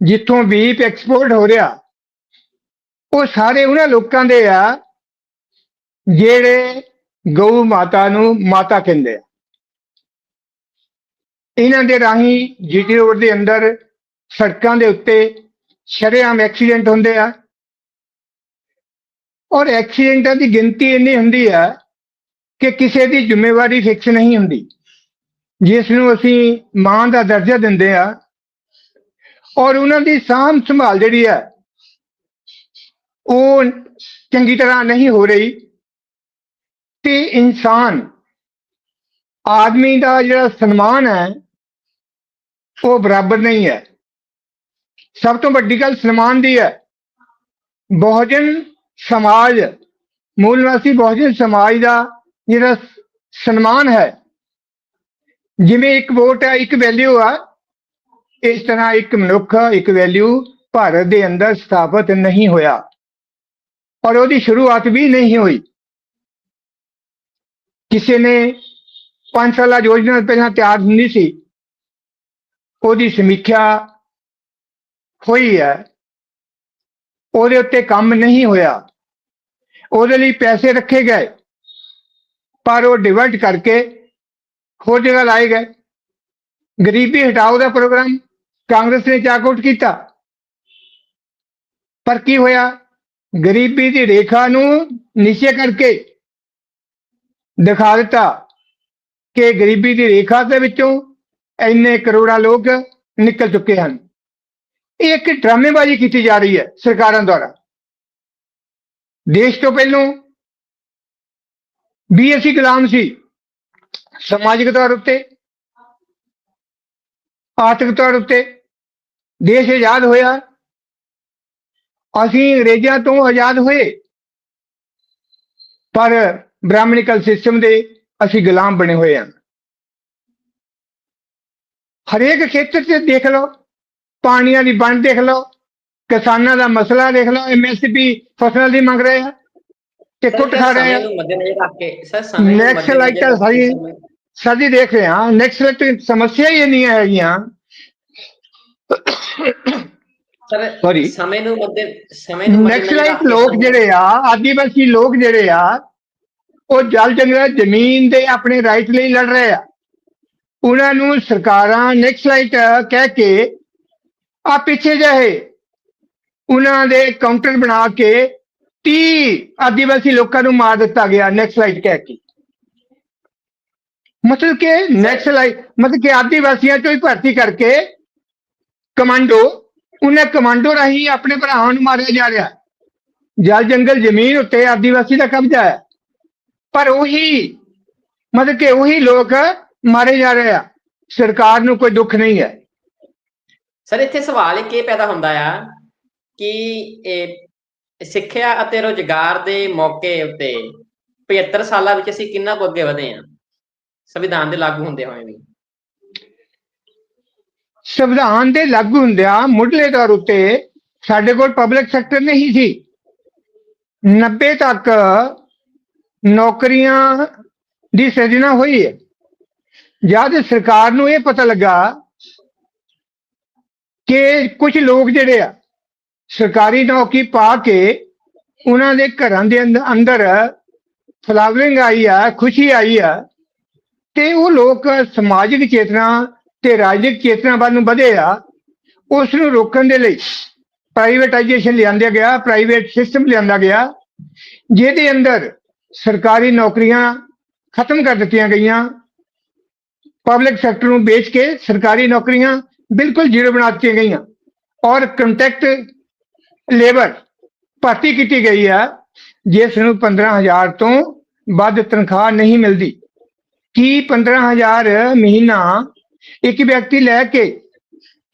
ਜਿੱਥੋਂ ਬੀਪ ਐਕਸਪੋਰਟ ਹੋ ਰਿਹਾ, ਉਹ ਸਾਰੇ ਉਹਨਾਂ ਲੋਕਾਂ ਦੇ ਆ, ਜਿਹੜੇ ਗਊ ਮਾਤਾ ਨੂੰ ਮਾਤਾ ਕਹਿੰਦੇ ਆ। ਇਹਨਾਂ ਦੇ ਰਾਹੀਂ ਜੀਟੀ ਰੋਡ ਦੇ ਅੰਦਰ ਸੜਕਾਂ ਦੇ ਉੱਤੇ ਸ਼ਰੇਆਮ ਐਕਸੀਡੈਂਟ ਹੁੰਦੇ ਆ। ਔਰ ਐਕਸੀਡੈਂਟਾਂ ਦੀ ਗਿਣਤੀ ਇੰਨੀ ਹੁੰਦੀ ਆ ਕਿ ਕਿਸੇ ਦੀ ਜ਼ਿੰਮੇਵਾਰੀ ਫਿਕਸ ਨਹੀਂ ਹੁੰਦੀ। ਜਿਸ ਨੂੰ ਅਸੀਂ ਮਾਂ ਦਾ ਦਰਜਾ ਦਿੰਦੇ ਆ, ਔਰ ਉਹਨਾਂ ਦੀ ਸਾਂਭ ਸੰਭਾਲ ਜਿਹੜੀ ਹੈ, ਉਹ ਚੰਗੀ ਤਰ੍ਹਾਂ ਨਹੀਂ ਹੋ ਰਹੀ। ਤੇ ਇਨਸਾਨ, ਆਦਮੀ ਦਾ ਜਿਹੜਾ ਸਨਮਾਨ ਹੈ, ਉਹ ਬਰਾਬਰ ਨਹੀਂ ਹੈ। ਸਭ ਤੋਂ ਵੱਡੀ ਗੱਲ ਸਨਮਾਨ ਦੀ ਹੈ। ਬਹੁਜਨ ਸਮਾਜ, ਮੂਲ ਨਿਵਾਸੀ ਬਹੁਜਨ ਸਮਾਜ ਦਾ ਜਿਹੜਾ ਸਨਮਾਨ ਹੈ, ਜਿਵੇਂ ਇੱਕ ਵੋਟ ਆ ਇੱਕ ਵੈਲਿਊ ਆ, ਇਸ ਤਰ੍ਹਾਂ ਇੱਕ ਮਨੁੱਖ, ਇੱਕ ਵੈਲਿਊ ਭਾਰਤ ਦੇ ਅੰਦਰ ਸਥਾਪਿਤ ਨਹੀਂ ਹੋਇਆ ਔਰ ਉਹਦੀ ਸ਼ੁਰੂਆਤ ਵੀ ਨਹੀਂ ਹੋਈ। ਕਿਸੇ ਨੇ ਪੰਜ ਸਾਲਾ ਯੋਜਨਾ ਪਹਿਲਾਂ ਤਿਆਰ ਹੁੰਦੀ ਸੀ, ਉਹਦੀ ਸਮੀਖਿਆ ਹੋਈ ਹੈ, ਉਹਦੇ ਉੱਤੇ ਕੰਮ ਨਹੀਂ ਹੋਇਆ, ਉਹਦੇ ਲਈ ਪੈਸੇ ਰੱਖੇ ਗਏ ਪਰ ਉਹ ਡਿਵਰਟ ਕਰਕੇ ਹੋਰ ਜਗ੍ਹਾ ਲਾਏ ਗਏ। ਗਰੀਬੀ ਹਟਾਓ ਦਾ ਪ੍ਰੋਗਰਾਮ ਕਾਂਗਰਸ ਨੇ ਚਾਕਆਊਟ ਕੀਤਾ। ਪਰ ਕੀ ਹੋਇਆ? ਗਰੀਬੀ ਦੀ ਰੇਖਾ ਨੂੰ ਨੀਚੇ ਕਰਕੇ ਦਿਖਾ ਦਿੱਤਾ ਕਿ ਗਰੀਬੀ ਦੀ ਰੇਖਾ ਦੇ ਵਿੱਚੋਂ ਇੰਨੇ ਕਰੋੜਾਂ ਲੋਕ ਨਿਕਲ ਚੁੱਕੇ ਹਨ। ਇਹ ਇੱਕ ਡਰਾਮੇਬਾਜ਼ੀ ਕੀਤੀ ਜਾ ਰਹੀ ਹੈ ਸਰਕਾਰਾਂ ਦੁਆਰਾ। ਦੇਸ਼ ਤੋਂ ਪਹਿਲੋਂ ਵੀ ਅਸੀਂ ਗੁਲਾਮ ਸੀ। ਸਮਾਜਿਕ ਤੌਰ ਉੱਤੇ, ਆਰਥਿਕ ਤੌਰ ਉੱਤੇ ਦੇਸ਼ ਆਜ਼ਾਦ ਹੋਇਆ। ਅਸੀਂ ਅੰਗਰੇਜ਼ਾਂ ਤੋਂ ਆਜ਼ਾਦ ਹੋਏ। ਪਰ ਬ੍ਰਾਹਮਣਿਕਲ ਸਿਸਟਮ ਦੇ ਅਸੀਂ ਗੁਲਾਮ ਬਣੇ ਹੋਏ ਹਾਂ। ਹਰੇਕ ਖੇਤਰ 'ਚ ਦੇਖ ਲਓ, ਪਾਣੀਆਂ ਦੀ ਵੰਡ ਦੇਖ ਲਓ, ਕਿਸਾਨਾਂ ਦਾ ਮਸਲਾ ਦੇਖ ਲਓ ਐਮਐਸਪੀ ਫਸਲਾਂ ਦੀ ਮੰਗ ਰਹੇ ਆ ਤੇ ਕੁੱਟ ਖਾ ਰਹੇ ਆ। ਮੱਦੇਨਜ਼ਰ ਰੱਖ ਕੇ ਸਰ ਸਮੇਂ ਕੇ ਸਾਰੀ- ਸਾਡੀ ਦੇਖ ਰਹੇ ਹਾਂ। ਨੈਕਸਟ ਸਮੱਸਿਆ ਹੀ ਨਹੀਂ ਹੈਗੀਆਂ। Sir Sorry. ਸਮੇਂ ਨੂੰ ਮੱਦੇ ਸਮੇਂ ਨੂੰ ਨੈਕਸਟ ਕੇ ਲੋਕ ਜਿਹੜੇ ਆ ਆਦੀਵਾਸੀ ਲੋਕ ਜਿਹੜੇ ਆ ਉਹ ਜਲ ਜੰਗਲ ਜ਼ਮੀਨ ਦੇ ਆਪਣੇ ਰਾਈਟ ਲਈ ਲੜ ਰਹੇ ਆ। ਉਹਨਾਂ ਨੂੰ ਸਰਕਾਰਾਂ ਨੈਕਸਟ ਲਾਈਟ ਕਹਿ ਕੇ ਆ ਪਿੱਛੇ ਜਿਹੇ ਉਹਨਾਂ ਦੇ ਕਾਊਂਟਰ ਬਣਾ ਕੇ 30 ਆਦੀਵਾਸੀ ਲੋਕਾਂ ਨੂੰ ਮਾਰ ਦਿੱਤਾ ਗਿਆ ਨੈਕਸਟ ਕਹਿ ਕੇ। ਮਤਲਬ ਕਿ ਨੈਕਸਟ ਮਤਲਬ ਕਿ ਆਦੀਵਾਸੀਆਂ ਚੋਂ ਹੀ ਭਰਤੀ ਕਰਕੇ ਕਮਾਂਡੋ, ਉਹਨੇ ਕਮਾਂਡੋ ਰਾਹੀਂ ਆਪਣੇ ਭਰਾਵਾਂ ਨੂੰ ਮਾਰਿਆ ਜਾ ਰਿਹਾ। ਜਲ ਜੰਗਲ ਜ਼ਮੀਨ ਉੱਤੇ ਆਦੀਵਾਸੀ ਦਾ ਕਬਜ਼ਾ ਹੈ। ਪਰ ਉਹੀ, ਮਤਲਬ ਕਿ ਉਹੀ ਲੋਕ ਮਾਰੇ ਜਾ ਰਹੇ ਆ। ਸਰਕਾਰ ਨੂੰ ਕੋਈ ਦੁੱਖ ਨਹੀਂ ਹੈ। ਸਰ, ਇੱਥੇ ਸਵਾਲ ਇੱਕ ਇਹ ਪੈਦਾ ਹੁੰਦਾ ਆ ਕਿ ਸਿੱਖਿਆ ਅਤੇ ਰੋਜ਼ਗਾਰ ਦੇ ਮੌਕੇ ਉੱਤੇ 75 ਸਾਲਾਂ ਵਿੱਚ ਅਸੀਂ ਕਿੰਨਾ ਕੁ ਅੱਗੇ ਵਧੇ ਹਾਂ? ਸੰਵਿਧਾਨ ਦੇ ਲਾਗੂ ਹੁੰਦੇ ਹੋਏ ਵੀ। ਸੰਵਿਧਾਨ ਦੇ ਲਾਗੂ ਹੁੰਦਿਆਂ ਮੁੱਢਲੇ ਤੌਰ ਉੱਤੇ ਸਾਡੇ ਕੋਲ ਪਬਲਿਕ ਸੈਕਟਰ ਨਹੀਂ ਸੀ। 90 ਤੱਕ ਨੌਕਰੀਆਂ ਦੀ ਸਿਰਜਣਾ ਹੋਈ ਹੈ। ਜਦ ਸਰਕਾਰ ਨੂੰ ਇਹ ਪਤਾ ਲੱਗਾ ਕਿ ਕੁਝ ਲੋਕ ਜਿਹੜੇ ਆ ਸਰਕਾਰੀ ਨੌਕਰੀ ਪਾ ਕੇ ਉਹਨਾਂ ਦੇ ਘਰਾਂ ਦੇ ਅੰਦ- ਅੰਦਰ ਫਲਾਵਰਿੰਗ ਆਈ ਆ, ਖੁਸ਼ੀ ਆਈ ਆ, ਤੇ ਉਹ ਲੋਕ ਸਮਾਜਿਕ ਚੇਤਨਾ ਤੇ ਰਾਜਨੀਤਿਕ ਚੇਤਨਾ ਵੱਲ ਨੂੰ ਵਧੇ ਆ ਉਸ ਨੂੰ ਰੋਕਣ ਦੇ ਲਈ ਪ੍ਰਾਈਵੇਟਾਈਜੇਸ਼ਨ ਲਿਆਂਦਿਆ ਗਿਆ ਪ੍ਰਾਈਵੇਟ ਸਿਸਟਮ ਲਿਆਂਦਾ ਗਿਆ, ਜਿਹਦੇ ਅੰਦਰ ਸਰਕਾਰੀ ਨੌਕਰੀਆਂ ਖਤਮ ਕਰ ਦਿੱਤੀਆਂ ਗਈਆਂ ਪਬਲਿਕ ਸੈਕਟਰ ਨੂੰ ਵੇਚ ਕੇ ਸਰਕਾਰੀ ਨੌਕਰੀਆਂ ਬਿਲਕੁਲ ਜ਼ੀਰੋ ਬਣਾ ਦਿੱਤੀਆਂ ਗਈਆਂ ਔਰ ਕੰਟੈਕਟ ਲੇਬਰ ਭਰਤੀ ਕੀਤੀ ਗਈ ਹੈ ਜਿਸ ਨੂੰ 15000 ਤੋਂ ਵੱਧ ਤਨਖਾਹ ਨਹੀਂ ਮਿਲਦੀ। ਕੀ 15000 ਮਹੀਨਾ ਇੱਕ ਵਿਅਕਤੀ ਲੈ ਕੇ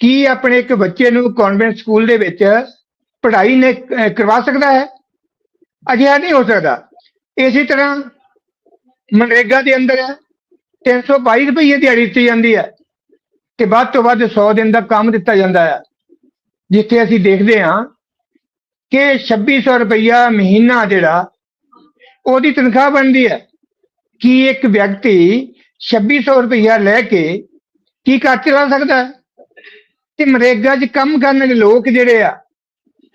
ਕੀ ਆਪਣੇ ਇੱਕ ਬੱਚੇ ਨੂੰ ਕਨਵੈਂਟ ਸਕੂਲ ਦੇ ਵਿੱਚ ਪੜ੍ਹਾਈ ਨੇ ਕਰਵਾ ਸਕਦਾ ਹੈ? ਅਜਿਹਾ ਨਹੀਂ ਹੋ ਸਕਦਾ। ਇਸੇ ਤਰ੍ਹਾਂ ਮਨਰੇਗਾ ਦੇ ਅੰਦਰ ਹੈ 322 ਰੁਪਏ ਦਿਹਾੜੀ ਦਿੱਤੀ ਜਾਂਦੀ ਹੈ ਤੇ ਵੱਧ ਤੋਂ ਵੱਧ 100 ਦਿਨ ਦਾ ਕੰਮ ਦਿੱਤਾ ਜਾਂਦਾ ਹੈ। ਜਿੱਥੇ ਅਸੀਂ ਦੇਖਦੇ ਹਾਂ ਕਿ 2600 ਰੁਪਈਆ ਮਹੀਨਾ ਜਿਹੜਾ, ਉਹਦੀ ਤਨਖਾਹ ਬਣਦੀ ਹੈ। ਕੀ ਇੱਕ ਵਿਅਕਤੀ 2600 ਰੁਪਈਆ ਲੈ ਕੇ ਕੀ ਘਰ ਚਲਾ ਸਕਦਾ ਤੇ ਮਰੇਗਾ 'ਚ ਕੰਮ ਕਰਨ ਵਾਲੇ ਲੋਕ ਜਿਹੜੇ ਆ,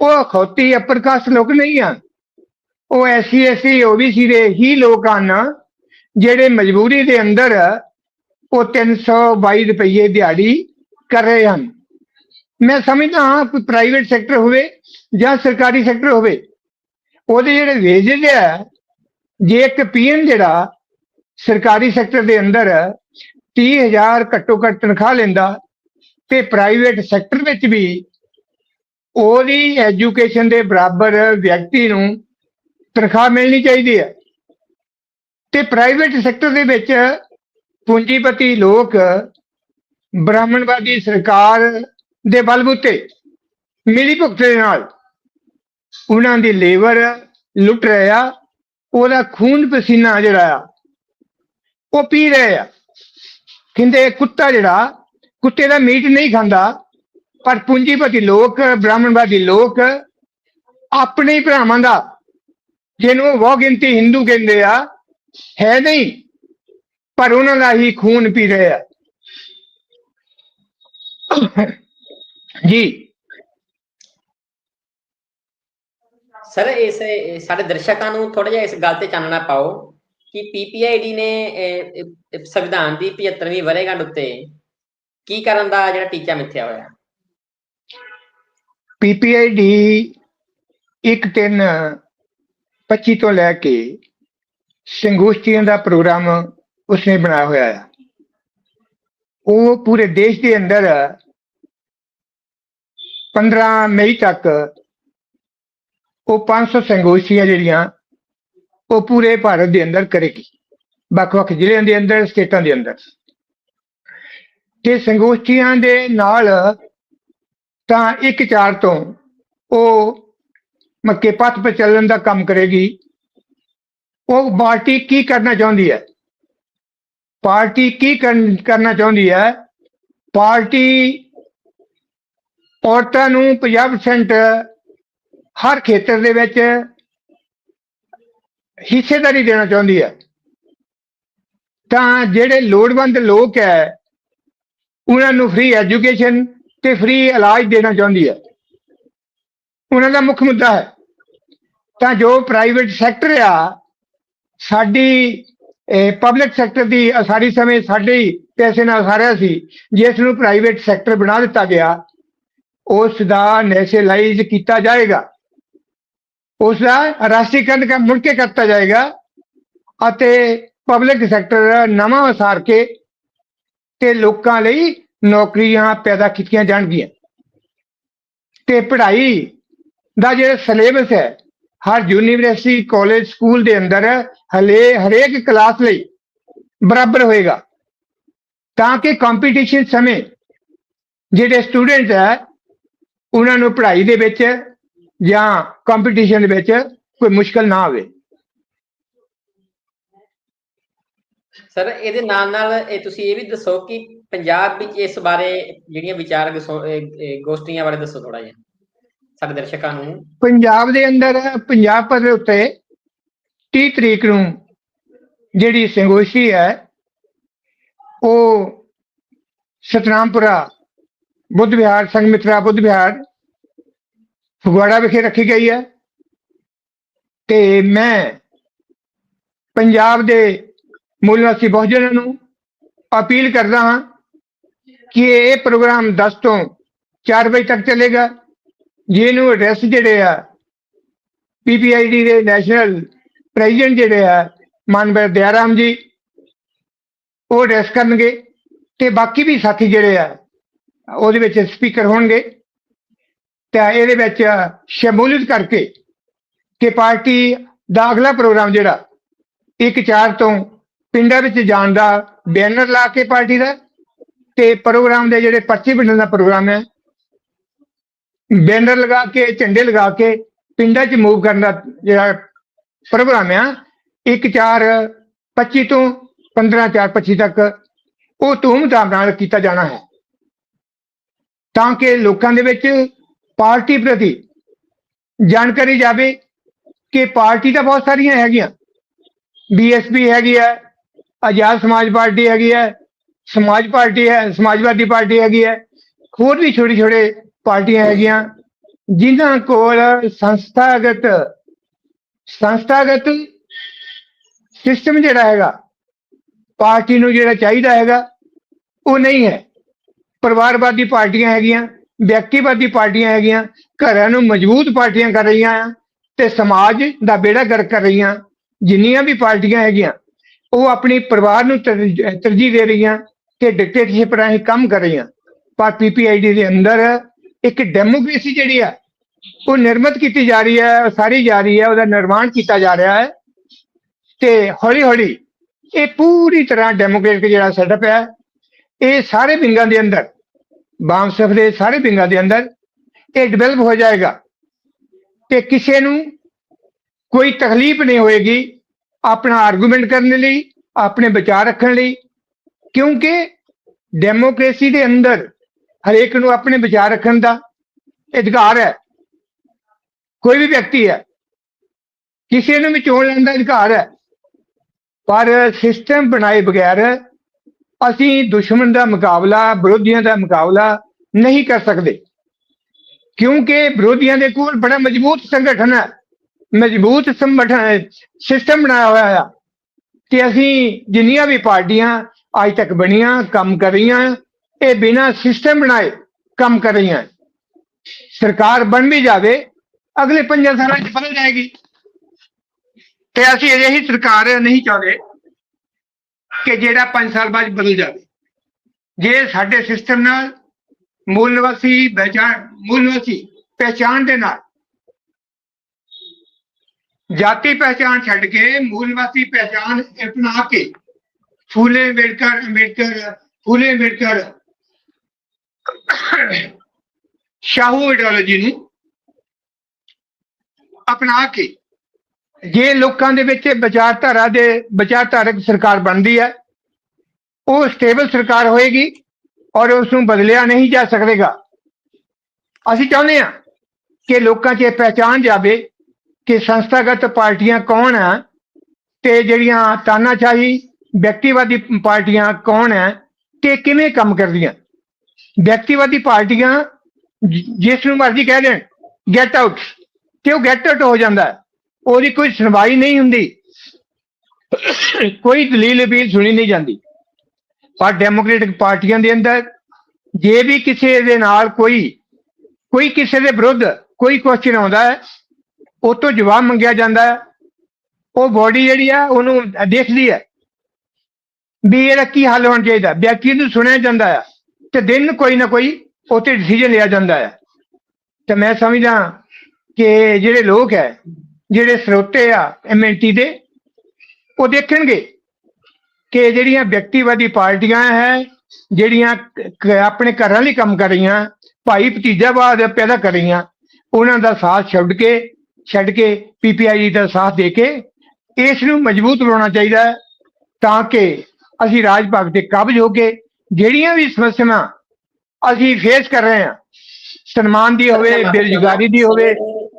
ਉਹ ਖੋਤੀ ਅਪਰ ਕਾਸਟ ਲੋਕ ਨਹੀਂ ਆ। ਉਹ ਐਸੀ ਐਸੀ ਓਬੀਸੀ ਦੇ ਹੀ ਲੋਕ ਹਨ, ਜਿਹੜੇ ਮਜਬੂਰੀ ਦੇ ਅੰਦਰ ਉਹ 322 ਰੁਪਏ ਦਿਹਾੜੀ ਕਰ ਰਹੇ ਹਨ। ਮੈਂ ਸਮਝਦਾ ਹਾਂ ਕੋਈ ਪ੍ਰਾਈਵੇਟ ਸੈਕਟਰ ਹੋਵੇ ਜਾਂ ਸਰਕਾਰੀ ਸੈਕਟਰ ਹੋਵੇ, ਉਹਦੇ ਜਿਹੜੇ ਵੇਜੇਜ ਹੈ ਜੇ ਇੱਕ ਪੀਐਨ ਜਿਹੜਾ ਸਰਕਾਰੀ ਸੈਕਟਰ ਦੇ ਅੰਦਰ 30000 ਘੱਟੋ ਘੱਟ ਤਨਖਾਹ ਲੈਂਦਾ ਤੇ ਪ੍ਰਾਈਵੇਟ ਸੈਕਟਰ ਵਿੱਚ ਵੀ ਉਹਦੀ ਐਜੂਕੇਸ਼ਨ ਦੇ ਬਰਾਬਰ ਵਿਅਕਤੀ ਨੂੰ ਤਨਖਾਹ ਮਿਲਣੀ ਚਾਹੀਦੀ ਹੈ। ਤੇ ਪ੍ਰਾਈਵੇਟ ਸੈਕਟਰ ਦੇ ਵਿੱਚ ਪੂੰਜੀਪਤੀ ਲੋਕ ਬ੍ਰਾਹਮਣਵਾਦੀ ਸਰਕਾਰ ਦੇ ਬਲਬੂਤੇ ਮਿਲੀ ਭੁਗਤ ਦੇ ਨਾਲ। ਉਹਨਾਂ ਦੀ ਲੇਬਰ ਲੁੱਟ ਰਿਹਾ ਉਹਦਾ ਖੂਨ ਪਸੀਨਾ ਜਿਹੜਾ ਆ, ਉਹ ਪੀ ਰਹੇ ਆ। ਕਹਿੰਦੇ ਕੁੱਤਾ ਜਿਹੜਾ, ਕੁੱਤੇ ਦਾ ਮੀਟ ਨਹੀਂ ਖਾਂਦਾ, ਪਰ ਪੂੰਜੀਪਤੀ ਲੋਕ, ਬ੍ਰਾਹਮਣਵਾਦੀ ਲੋਕ ਆਪਣੇ ਭਰਾਵਾਂ ਦਾ, ਜਿਹਨੂੰ ਉਹ ਗਿਣਤੀ ਹਿੰਦੂ ਕਹਿੰਦੇ ਆ, ਹੈ ਨਹੀਂ, ਪਰ ਉਹਨਾਂ ਦਾ ਹੀ ਖੂਨ ਪੀ ਰਹੇ ਆ। ਜੀ। ਸਰ ਇਸ ਸਾਡੇ ਦਰਸ਼ਕਾਂ ਨੂੰ ਥੋੜਾ ਜਿਹਾ ਇਸ ਗੱਲ ਤੇ ਚਾਨਣਾ ਪਾਓ ਕਿ ਪੀਪੀਆਈਡੀ ਨੇ ਸੰਵਿਧਾਨ ਦੀ 75ਵੀਂ ਵਰ੍ਹੇਗੰਢ ਉੱਤੇ ਕੀ ਕਰਨ ਦਾ ਜਿਹੜਾ ਟੀਚਾ ਮਿੱਥਿਆ ਹੋਇਆ? ਪੀਪੀਆਈਡੀ 1 3 25 ਤੋਂ ਲੈ ਕੇ ਸੰਗੋਸ਼ਟੀਆਂ ਦਾ ਪ੍ਰੋਗਰਾਮ ਉਸਨੇ ਬਣਾਇਆ ਹੋਇਆ ਹੈ ਉਹ ਪੂਰੇ ਦੇਸ਼ ਦੇ ਅੰਦਰ 15 ਮਈ ਤੱਕ ਉਹ 500 ਸੰਗੋਸ਼ਟੀਆਂ ਜਿਹੜੀਆਂ, ਉਹ ਪੂਰੇ ਭਾਰਤ ਦੇ ਅੰਦਰ ਕਰੇਗੀ। ਵੱਖ-ਵੱਖ ਜ਼ਿਲ੍ਹਿਆਂ ਦੇ ਅੰਦਰ, ਸਟੇਟਾਂ ਦੇ ਅੰਦਰ। ਤੇ ਸੰਗੋਸ਼ਟੀਆਂ ਦੇ ਨਾਲ ਤਾਂ ਇੱਕ ਚਾਰ ਤੋਂ ਉਹ ਮੱਕੇ ਪੱਥ 'ਤੇ ਚੱਲਣ ਦਾ ਕੰਮ ਕਰੇਗੀ। ਉਹ ਪਾਰਟੀ ਕੀ ਕਰਨਾ ਚਾਹੁੰਦੀ ਹੈ? ਪਾਰਟੀ ਕੀ ਕਰਨਾ ਚਾਹੁੰਦੀ ਹੈ? ਪਾਰਟੀ ਔਰਤਾਂ ਨੂੰ 50% ਹਰ ਖੇਤਰ ਦੇ ਵਿੱਚ ਹਿੱਸੇਦਾਰੀ ਦੇਣਾ ਚਾਹੁੰਦੀ ਹੈ। ਤਾਂ ਜਿਹੜੇ ਲੋੜਵੰਦ ਲੋਕ ਹੈ, ਉਹਨਾਂ ਨੂੰ ਫ੍ਰੀ ਐਜੂਕੇਸ਼ਨ ਤੇ ਫ੍ਰੀ ਇਲਾਜ ਦੇਣਾ ਚਾਹੁੰਦੀ ਹੈ। ਉਹਨਾਂ ਦਾ ਮੁੱਖ ਮੁੱਦਾ ਹੈ। ਤਾਂ ਜੋ ਪ੍ਰਾਈਵੇਟ ਸੈਕਟਰ ਆ, ਸਾਡੀ ਪਬਲਿਕ ਸੈਕਟਰ ਦੀ ਅਸਾਰੀ ਸਮੇਂ ਸਾਡੇ ਹੀ ਪੈਸੇ ਨਾਲ ਸਾਰਿਆ ਸੀ, ਜਿਸ ਨੂੰ ਪ੍ਰਾਈਵੇਟ ਸੈਕਟਰ ਬਣਾ ਦਿੱਤਾ ਗਿਆ। ਉਸ ਦਾ ਨੈਸ਼ਨਲਾਈਜ਼ ਕੀਤਾ ਜਾਏਗਾ। ਉਸ ਦਾ ਰਾਸ਼ਟਰੀਕਰਨ ਮੁੜ ਕੇ ਕਰਤਾ ਜਾਏਗਾ ਅਤੇ ਪਬਲਿਕ ਸੈਕਟਰ ਨਵਾਂ ਉਸਾਰ ਕੇ ਤੇ ਲੋਕਾਂ ਲਈ ਨੌਕਰੀਆਂ ਪੈਦਾ ਕੀਤੀਆਂ ਜਾਣਗੀਆਂ। ਤੇ ਪੜ੍ਹਾਈ ਦਾ ਜਿਹੜਾ ਸਿਲੇਬਸ ਹੈ, ਹਰ ਯੂਨੀਵਰਸਿਟੀ ਕਾਲਜ ਸਕੂਲ ਦੇ ਅੰਦਰ ਹਲੇ ਹਰੇਕ ਕਲਾਸ ਲਈ ਬਰਾਬਰ ਹੋਏਗਾ। ਤਾਂ ਕਿ ਕੰਪੀਟੀਸ਼ਨ ਸਮੇਂ ਜਿਹੜੇ ਸਟੂਡੈਂਟ ਹੈ ਉਹਨਾਂ ਨੂੰ ਪੜ੍ਹਾਈ ਦੇ ਵਿੱਚ ਜਾਂ ਕੰਪੀਟੀਸ਼ਨ ਦੇ ਵਿੱਚ ਕੋਈ ਮੁਸ਼ਕਲ ਨਾ ਆਵੇ। ਸਰ ਇਹਦੇ ਨਾਲ ਨਾਲ ਇਹ ਤੁਸੀਂ ਇਹ ਵੀ ਦੱਸੋ ਕਿ ਪੰਜਾਬ ਵਿੱਚ ਇਸ ਬਾਰੇ ਜਿਹੜੀਆਂ ਵਿਚਾਰ ਗੋਸ਼ਟੀਆਂ ਬਾਰੇ ਦੱਸੋ ਥੋੜਾ ਜਿਹਾ ਸਾਡੇ ਦਰਸ਼ਕਾਂ ਨੂੰ। ਪੰਜਾਬ ਦੇ ਅੰਦਰ ਪੰਜਾਬ ਪੱਧਰ ਉੱਤੇ 30 ਤਰੀਕ ਨੂੰ ਜਿਹੜੀ ਸੰਗੋਸ਼ੀ ਹੈ ਉਹ ਸਤਨਾਮਪੁਰਾ ਬੁੱਧ ਵਿਹਾਰ ਸੰਘ ਮਿੱਤਰਾ ਬੁੱਧ ਵਿਹਾਰ, ਫਗਵਾੜਾ ਵਿਖੇ ਰੱਖੀ ਗਈ ਹੈ। ਤੇ ਮੈਂ ਪੰਜਾਬ ਦੇ ਮੂਲ ਨਿਵਾਸੀ ਬਹੁਜਨਾਂ ਨੂੰ ਅਪੀਲ ਕਰਦਾ ਹਾਂ ਕਿ ਇਹ ਪ੍ਰੋਗਰਾਮ 10 ਤੋਂ 4 ਵਜੇ ਤੱਕ ਚੱਲੇਗਾ, ਜਿਹਨੂੰ ਐਡਰੈਸ ਜਿਹੜੇ ਆ ਪੀਪੀਆਈਡੀ ਦੇ ਨੈਸ਼ਨਲ ਪ੍ਰੈਜ਼ੀਡੈਂਟ ਜਿਹੜੇ ਆ, ਮਾਨਵਰ ਦਿਆਰਾਮ ਜੀ, ਉਹ ਐਡਰੈਸ ਕਰਨਗੇ। ਤੇ ਬਾਕੀ ਵੀ ਸਾਥੀ ਜਿਹੜੇ ਆ ਉਹਦੇ ਵਿੱਚ ਸਪੀਕਰ ਹੋਣਗੇ। ਤਾਂ ਇਹਦੇ ਵਿੱਚ ਸ਼ਮੂਲੀਅਤ ਕਰਕੇ ਕਿ ਪਾਰਟੀ ਦਾ ਅਗਲਾ ਪ੍ਰੋਗਰਾਮ ਜਿਹੜਾ ਇੱਕ ਚਾਰ ਤੋਂ ਪਿੰਡਾਂ ਵਿੱਚ ਜਾਣ ਦਾ ਬੈਨਰ ਲਾ ਕੇ ਪਾਰਟੀ ਦਾ ਤੇ ਪ੍ਰੋਗਰਾਮ ਦੇ ਜਿਹੜੇ ਪਰਚੀ ਵੰਡਣ ਦਾ ਪ੍ਰੋਗਰਾਮ ਹੈ, ਬੈਨਰ ਲਗਾ ਕੇ, ਝੰਡੇ ਲਗਾ ਕੇ ਪਿੰਡਾਂ 'ਚ ਮੂਵ ਕਰਨ ਦਾ ਜਿਹੜਾ ਪ੍ਰੋਗਰਾਮ ਆ, ਇੱਕ ਚਾਰ 25 ਤੋਂ 15 ਚਾਰ 25 ਤੱਕ ਉਹ ਧੂਮ ਧਾਮ ਨਾਲ ਕੀਤਾ ਜਾਣਾ ਹੈ। ਤਾਂ ਕਿ ਲੋਕਾਂ ਦੇ ਵਿੱਚ ਪਾਰਟੀ ਪ੍ਰਤੀ ਜਾਣਕਾਰੀ ਜਾਵੇ ਕਿ ਪਾਰਟੀ ਤਾਂ ਬਹੁਤ ਸਾਰੀਆਂ ਹੈਗੀਆਂ। ਬੀਐਸਪੀ ਹੈਗੀ ਹੈ, ਆਜ਼ਾਦ ਸਮਾਜ ਪਾਰਟੀ ਹੈਗੀ ਹੈ, ਸਮਾਜ ਪਾਰਟੀ ਹੈ, ਸਮਾਜਵਾਦੀ ਪਾਰਟੀ ਹੈਗੀ ਹੈ, ਹੋਰ ਵੀ ਛੋਟੇ ਛੋਟੇ ਪਾਰਟੀਆਂ ਹੈਗੀਆਂ, ਜਿਨ੍ਹਾਂ ਕੋਲ ਸੰਸਥਾਗਤ ਸੰਸਥਾਗਤ ਸਿਸਟਮ ਜਿਹੜਾ ਹੈਗਾ, ਪਾਰਟੀ ਨੂੰ ਜਿਹੜਾ ਚਾਹੀਦਾ ਹੈਗਾ, ਉਹ ਨਹੀਂ ਹੈ। ਪਰਿਵਾਰਵਾਦੀ ਪਾਰਟੀਆਂ ਹੈਗੀਆਂ, ਵਿਅਕਤੀਵਾਦੀ ਪਾਰਟੀਆਂ ਹੈਗੀਆਂ, ਘਰਾਂ ਨੂੰ ਮਜ਼ਬੂਤ ਪਾਰਟੀਆਂ ਕਰ ਰਹੀਆਂ ਆ ਤੇ ਸਮਾਜ ਦਾ ਬੇੜਾ ਗਰਕ ਕਰ ਰਹੀਆਂ, ਜਿੰਨੀਆਂ ਵੀ ਪਾਰਟੀਆਂ ਹੈਗੀਆਂ, ਉਹ ਆਪਣੀ ਪਰਿਵਾਰ ਨੂੰ ਤਰਜ- ਤਰਜੀਹ ਦੇ ਰਹੀਆਂ ਤੇ ਡਿਕਟੇਟਰਸ਼ਿਪ ਰਾਹੀਂ ਕੰਮ ਕਰ ਰਹੀਆਂ। ਪਰ ਪੀਪੀਆਈਡੀ ਦੇ ਅੰਦਰ ਇੱਕ ਡੈਮੋਕ੍ਰੇਸੀ ਜਿਹੜੀ ਆ, ਉਹ ਨਿਰਮਿਤ ਕੀਤੀ ਜਾ ਰਹੀ ਹੈ ਸਾਰੀ ਜਾ ਰਹੀ ਹੈ, ਉਹਦਾ ਨਿਰਮਾਣ ਕੀਤਾ ਜਾ ਰਿਹਾ ਹੈ ਤੇ ਹੌਲੀ ਹੌਲੀ ਇਹ ਪੂਰੀ ਤਰ੍ਹਾਂ ਡੈਮੋਕ੍ਰੇਟਿਕ ਜਿਹੜਾ ਸੈਟਅਪ ਹੈ ਇਹ ਸਾਰੇ ਵਿੰਗਾਂ ਦੇ ਅੰਦਰ ਬਾਮਸਫ ਦੇ ਸਾਰੇ ਵਿੰਗਾਂ ਦੇ ਅੰਦਰ ਇਹ ਡਿਵੈਲਪ ਹੋ ਜਾਏਗਾ ਤੇ ਕਿਸੇ ਨੂੰ ਕੋਈ ਤਕਲੀਫ ਨਹੀਂ ਹੋਏਗੀ ਆਪਣਾ ਆਰਗੂਮੈਂਟ ਕਰਨ ਲਈ, ਆਪਣੇ ਵਿਚਾਰ ਰੱਖਣ ਲਈ, ਕਿਉਂਕਿ ਡੈਮੋਕ੍ਰੇਸੀ ਦੇ ਅੰਦਰ ਹਰੇਕ ਨੂੰ ਆਪਣੇ ਵਿਚਾਰ ਰੱਖਣ ਦਾ ਅਧਿਕਾਰ ਹੈ। ਕੋਈ ਵੀ ਵਿਅਕਤੀ ਹੈ, ਕਿਸੇ ਨੂੰ ਵੀ ਚੋਣ ਲੈਣ ਦਾ ਅਧਿਕਾਰ ਹੈ, ਪਰ ਸਿਸਟਮ ਬਣਾਏ ਬਗੈਰ ਅਸੀਂ ਦੁਸ਼ਮਣ ਦਾ ਮੁਕਾਬਲਾ, ਵਿਰੋਧੀਆਂ ਦਾ ਮੁਕਾਬਲਾ ਨਹੀਂ ਕਰ ਸਕਦੇ। ਕਿਉਂਕਿ ਵਿਰੋਧੀਆਂ ਦੇ ਕੋਲ ਬੜਾ ਮਜ਼ਬੂਤ ਸੰਗਠਨ ਹੈ। ਮਜ਼ਬੂਤ ਸੰਗਠਨ ਸਿਸਟਮ ਬਣਾਇਆ ਹੋਇਆ ਹੈ ਤੇ ਅਸੀਂ ਜਿੰਨੀਆਂ ਵੀ ਪਾਰਟੀਆਂ ਅੱਜ ਤੱਕ ਬਣੀਆਂ, ਕੰਮ ਕਰ ਰਹੀਆਂ, ਇਹ ਬਿਨਾਂ ਸਿਸਟਮ ਬਣਾਏ ਕੰਮ ਕਰ ਰਹੀਆਂ। ਸਰਕਾਰ ਬਣ ਵੀ ਜਾਵੇ, ਅਗਲੇ 5 ਸਾਲਾਂ 'ਚ ਬਦਲ ਜਾਏਗੀ। ਤੇ ਅਸੀਂ ਅਜਿਹੀ ਸਰਕਾਰ ਨਹੀਂ ਚਾਹੁੰਦੇ। ਕਿ ਜਿਹੜਾ 5 ਸਾਲ ਬਾਅਦ ਬਦਲ ਜਾਵੇ। ਜੇ ਸਾਡੇ ਸਿਸਟਮ ਨਾਲ ਮੂਲ ਨਿਵਾਸੀ ਪਹਿਚਾਣ ਮੂਲ ਨਿਵਾਸੀ ਪਹਿਚਾਣ ਦੇ ਨਾਲ ਜਾਤੀ ਪਹਿਚਾਣ ਛੱਡ ਕੇ ਮੂਲ ਨਿਵਾਸੀ ਪਹਿਚਾਣ ਅਪਣਾ ਕੇ ਫੂਲੇ ਅੰਬੇਡਕਰ ਅੰਬੇਡਕਰ, ਫੂਲੇ ਅੰਬੇਡਕਰ ਸ਼ਾਹੂ ਆਈਡੀਓਲੋਜੀ ਨੂੰ ਅਪਣਾ ਕੇ ਜੇ ਲੋਕਾਂ ਦੇ ਵਿੱਚ ਵਿਚਾਰਧਾਰਾ ਦੇ ਵਿਚਾਰਧਾਰਕ ਸਰਕਾਰ ਬਣਦੀ ਹੈ, ਉਹ ਸਟੇਬਲ ਸਰਕਾਰ ਹੋਏਗੀ ਔਰ ਉਸ ਨੂੰ ਬਦਲਿਆ ਨਹੀਂ ਜਾ ਸਕੇਗਾ ਅਸੀਂ ਚਾਹੁੰਦੇ ਹਾਂ ਕਿ ਲੋਕਾਂ 'ਚ ਇਹ ਪਹਿਚਾਨ ਜਾਵੇ ਕਿ ਸੰਸਥਾਗਤ ਪਾਰਟੀਆਂ ਕੌਣ ਹੈ ਤੇ ਜਿਹੜੀਆਂ ਤਾਨਾਸ਼ਾਹੀ ਵਿਅਕਤੀਵਾਦੀ ਪਾਰਟੀਆਂ ਕੌਣ ਹੈ ਤੇ ਕਿਵੇਂ ਕੰਮ ਕਰਦੀਆਂ। ਵਿਅਕਤੀਵਾਦੀ ਪਾਰਟੀਆਂ ਜਿਸ ਨੂੰ ਮਰਜ਼ੀ ਕਹਿ ਦੇਣ ਗੈਟ ਆਊਟ ਤੇ ਉਹ ਗੈਟ ਆਊਟ ਹੋ ਜਾਂਦਾ ਹੈ। ਉਹਦੀ ਕੋਈ ਸੁਣਵਾਈ ਨਹੀਂ ਹੁੰਦੀ। ਕੋਈ ਦਲੀਲ ਅਪੀਲ ਸੁਣੀ ਨਹੀਂ ਜਾਂਦੀ। ਪਰ ਡੈਮੋਕ੍ਰੈਟਿਕ ਪਾਰਟੀਆਂ ਦੇ ਅੰਦਰ ਜੇ ਵੀ ਕਿਸੇ ਦੇ ਨਾਲ ਕੋਈ ਕੋਈ ਕਿਸੇ ਦੇ ਵਿਰੁੱਧ ਕੋਈ ਕੁਐਸਚਨ ਆਉਂਦਾ ਹੈ, ਉਹ ਤੋਂ ਜਵਾਬ ਮੰਗਿਆ ਜਾਂਦਾ ਹੈ। ਉਹ ਬੋਡੀ ਜਿਹੜੀ ਆ, ਉਹਨੂੰ ਦੇਖਦੀ ਹੈ। ਵੀ ਇਹਦਾ ਕੀ ਹੱਲ ਹੋਣਾ ਚਾਹੀਦਾ। ਵਿਅਕਤੀ ਨੂੰ ਸੁਣਿਆ ਜਾਂਦਾ ਹੈ ਤੇ ਦਿਨ ਕੋਈ ਨਾ ਕੋਈ ਉੱਤੇ ਡਿਸੀਜਨ ਲਿਆ ਜਾਂਦਾ ਹੈ। ਤੇ ਮੈਂ ਸਮਝਦਾ ਕਿ ਜਿਹੜੇ ਲੋਕ ਹੈ ਜਿਹੜੇ ਸਰੋਤੇ ਆ ਐਮਐਨਟੀ ਦੇ, ਉਹ ਦੇਖਣਗੇ ਕਿ ਜਿਹੜੀਆਂ ਵਿਅਕਤੀਵਾਦੀ ਪਾਰਟੀਆਂ ਹੈ, ਜਿਹੜੀਆਂ ਆਪਣੇ ਘਰਾਂ ਲਈ ਕੰਮ ਕਰ ਰਹੀਆਂ, ਭਾਈ ਭਤੀਜਾਵਾਦ ਪੈਦਾ ਕਰ ਰਹੀਆਂ, ਉਹਨਾਂ ਦਾ ਸਾਥ ਛੱਡ ਕੇ ਛੱਡ ਕੇ ਪੀਪੀਆਈ ਦਾ ਸਾਥ ਦੇ ਕੇ ਇਸ ਨੂੰ ਮਜ਼ਬੂਤ ਬਣਾਉਣਾ ਚਾਹੀਦਾ ਹੈ ਤਾਂ ਕਿ ਅਸੀਂ ਰਾਜ ਭਾਗ ਤੇ ਕਾਬਜ ਹੋ ਕੇ ਜਿਹੜੀਆਂ ਵੀ ਸਮੱਸਿਆਵਾਂ ਅਸੀਂ ਫੇਸ ਕਰ ਰਹੇ ਹਾਂ, ਸਨਮਾਨ ਦੀ ਹੋਵੇ, ਬੇਰੁਜ਼ਗਾਰੀ ਦੀ ਹੋਵੇ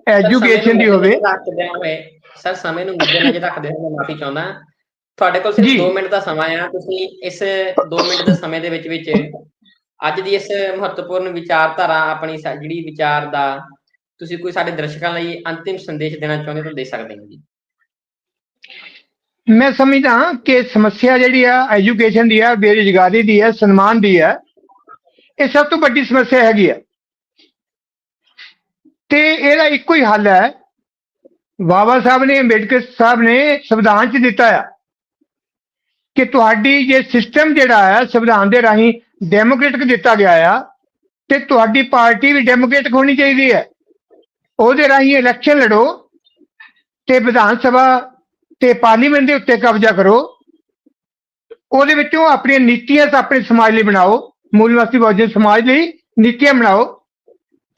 ਐਜੂਕੇਸ਼ਨ ਦੀ ਹੋਵੇ। ਰੱਖਦੇ ਹੋਏ। ਸਰ ਸਮੇਂ ਨੂੰ ਮੁੱਦੇ ਨਾਲ ਜੇ ਰੱਖਦੇ ਹੋਏ ਮੈਂ ਮਾਫੀ ਚਾਹੁੰਦਾ। ਤੁਹਾਡੇ ਕੋਲ ਸਿਰਫ ਜੀ। 2 ਮਿੰਟ ਦਾ ਸਮਾਂ ਆ। ਤੁਸੀਂ ਇਸ 2 ਮਿੰਟ ਦੇ ਸਮੇਂ ਦੇ ਵਿੱਚ ਵਿੱਚ ਅੱਜ ਦੀ ਇਸ ਮਹੱਤਵਪੂਰਨ ਵਿਚਾਰਧਾਰਾ ਆਪਣੀ ਜਿਹੜੀ ਵਿਚਾਰ ਦਾ ਤੁਸੀਂ ਕੋਈ ਸਾਡੇ ਦਰਸ਼ਕਾਂ ਲਈ ਅੰਤਿਮ ਸੰਦੇਸ਼ ਦੇਣਾ ਚਾਹੁੰਦੇ ਤਾਂ ਦੇ ਸਕਦੇ ਹੋ ਜੀ। ਮੈਂ ਸਮਝਦਾ ਕਿ ਸਮੱਸਿਆ ਜਿਹੜੀ ਆ ਐਜੂਕੇਸ਼ਨ ਦੀ ਆ ਬੇਰੁਜ਼ਗਾਰੀ ਦੀ ਹੈ ਸਨਮਾਨ ਦੀ ਹੈ ਇਹ ਸਭ ਤੋਂ ਵੱਡੀ ਸਮੱਸਿਆ ਹੈਗੀ ਆ। ਤੇ ਇਹਦਾ ਇੱਕੋ ਹੀ ਹੱਲ ਹੈ। ਬਾਬਾ ਸਾਹਿਬ ਨੇ, ਅੰਬੇਡਕਰ ਸਾਹਿਬ ਨੇ ਸੰਵਿਧਾਨ 'ਚ ਦਿੱਤਾ ਆ ਕਿ ਤੁਹਾਡੀ ਜੇ ਸਿਸਟਮ ਜਿਹੜਾ ਹੈ, ਸੰਵਿਧਾਨ ਦੇ ਰਾਹੀਂ ਡੈਮੋਕ੍ਰੈਟਿਕ ਦਿੱਤਾ ਗਿਆ ਆ ਤੇ ਤੁਹਾਡੀ ਪਾਰਟੀ ਵੀ ਡੈਮੋਕ੍ਰੈਟਿਕ ਹੋਣੀ ਚਾਹੀਦੀ ਹੈ। ਉਹਦੇ ਰਾਹੀਂ ਇਲੈਕਸ਼ਨ ਲੜੋ ਤੇ ਵਿਧਾਨ ਸਭਾ ਤੇ ਪਾਰਲੀਮੈਂਟ ਦੇ ਉੱਤੇ ਕਬਜ਼ਾ ਕਰੋ। ਉਹਦੇ ਵਿੱਚੋਂ ਆਪਣੀਆਂ ਨੀਤੀਆਂ ਤਾਂ ਆਪਣੇ ਸਮਾਜ ਲਈ ਬਣਾਓ ਮੂਲ ਨਿਵਾਸੀ ਬਹੁਜਨ ਸਮਾਜ ਲਈ ਨੀਤੀਆਂ ਬਣਾਓ।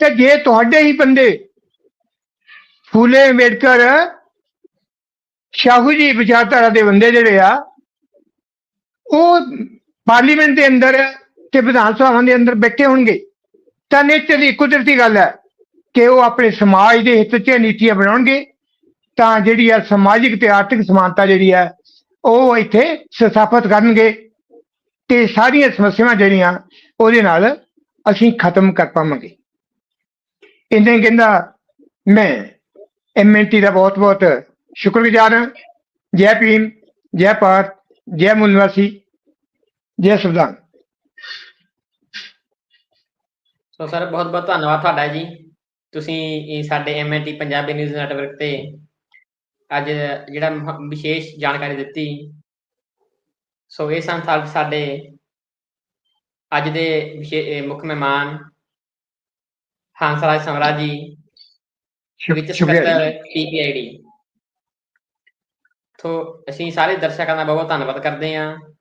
ਤੇ ਜੇ ਤੁਹਾਡੇ ਹੀ ਬੰਦੇ ਫੂਲੇ ਅੰਬੇਡਕਰ ਸ਼ਾਹੂ ਜੀ ਵਿਚਾਰਧਾਰਾ ਦੇ ਬੰਦੇ ਜਿਹੜੇ ਆ, ਉਹ ਪਾਰਲੀਮੈਂਟ ਦੇ ਅੰਦਰ ਤੇ ਵਿਧਾਨ ਸਭਾਵਾਂ ਦੇ ਅੰਦਰ ਬੈਠੇ ਹੋਣਗੇ। ਤਾਂ ਨਿਸ਼ਚਿਤ ਹੀ ਕੁਦਰਤੀ ਗੱਲ ਹੈ ਕਿ ਉਹ ਆਪਣੇ ਸਮਾਜ ਦੇ ਹਿੱਤ 'ਚ ਨੀਤੀਆਂ ਬਣਾਉਣਗੇ। ਤਾਂ ਜਿਹੜੀ ਆ ਸਮਾਜਿਕ ਤੇ ਆਰਥਿਕ ਸਮਾਨਤਾ ਜਿਹੜੀ ਹੈ, ਉਹ ਇੱਥੇ ਸਥਾਪਿਤ ਕਰਨਗੇ। ਤੇ ਸਾਰੀਆਂ ਸਮੱਸਿਆਵਾਂ ਜਿਹੜੀਆਂ, ਉਹਦੇ ਨਾਲ ਅਸੀਂ ਖਤਮ ਕਰ ਪਾਵਾਂਗੇ। ਇੰਨੇ ਕਹਿੰਦਾ ਮੈਂ। ਐਮਐਨਟੀ ਦਾ ਬਹੁਤ ਬਹੁਤ ਸ਼ੁਕਰਗੁਜ਼ਾਰ ਹਾਂ। ਜੈ ਭੀਮ, ਜੈ ਭਾਰਤ, ਜੈ ਮੂਲ ਜੈ ਸੰਵਿਧਾਨ। ਸੋ ਸਰ, ਬਹੁਤ ਬਹੁਤ ਧੰਨਵਾਦ ਤੁਹਾਡਾ ਜੀ। ਤੁਸੀਂ ਇਹ ਸਾਡੇ ਐਮਐਨਟੀ ਪੰਜਾਬੀ ਨਿਊਜ਼ ਨੈਟਵਰਕ ਤੇ ਅੱਜ ਜਿਹੜਾ ਵਿਸ਼ੇਸ਼ ਜਾਣਕਾਰੀ ਦਿੱਤੀ। ਸੋ ਇਹ ਸਨ ਸਾਡੇ ਅੱਜ ਦੇ ਵਿਸ਼ੇ- ਮੁੱਖ ਮਹਿਮਾਨ ਹੰਸਰਾਜ ਸਮਰਾਜ ਜੀ ਸਕੱਤਰ ਪੀਪੀਆਈਡੀ ਤੋਂ ਅਸੀਂ ਸਾਰੇ ਦਰਸ਼ਕਾਂ ਦਾ ਬਹੁਤ ਬਹੁਤ ਧੰਨਵਾਦ ਕਰਦੇ ਹਾਂ।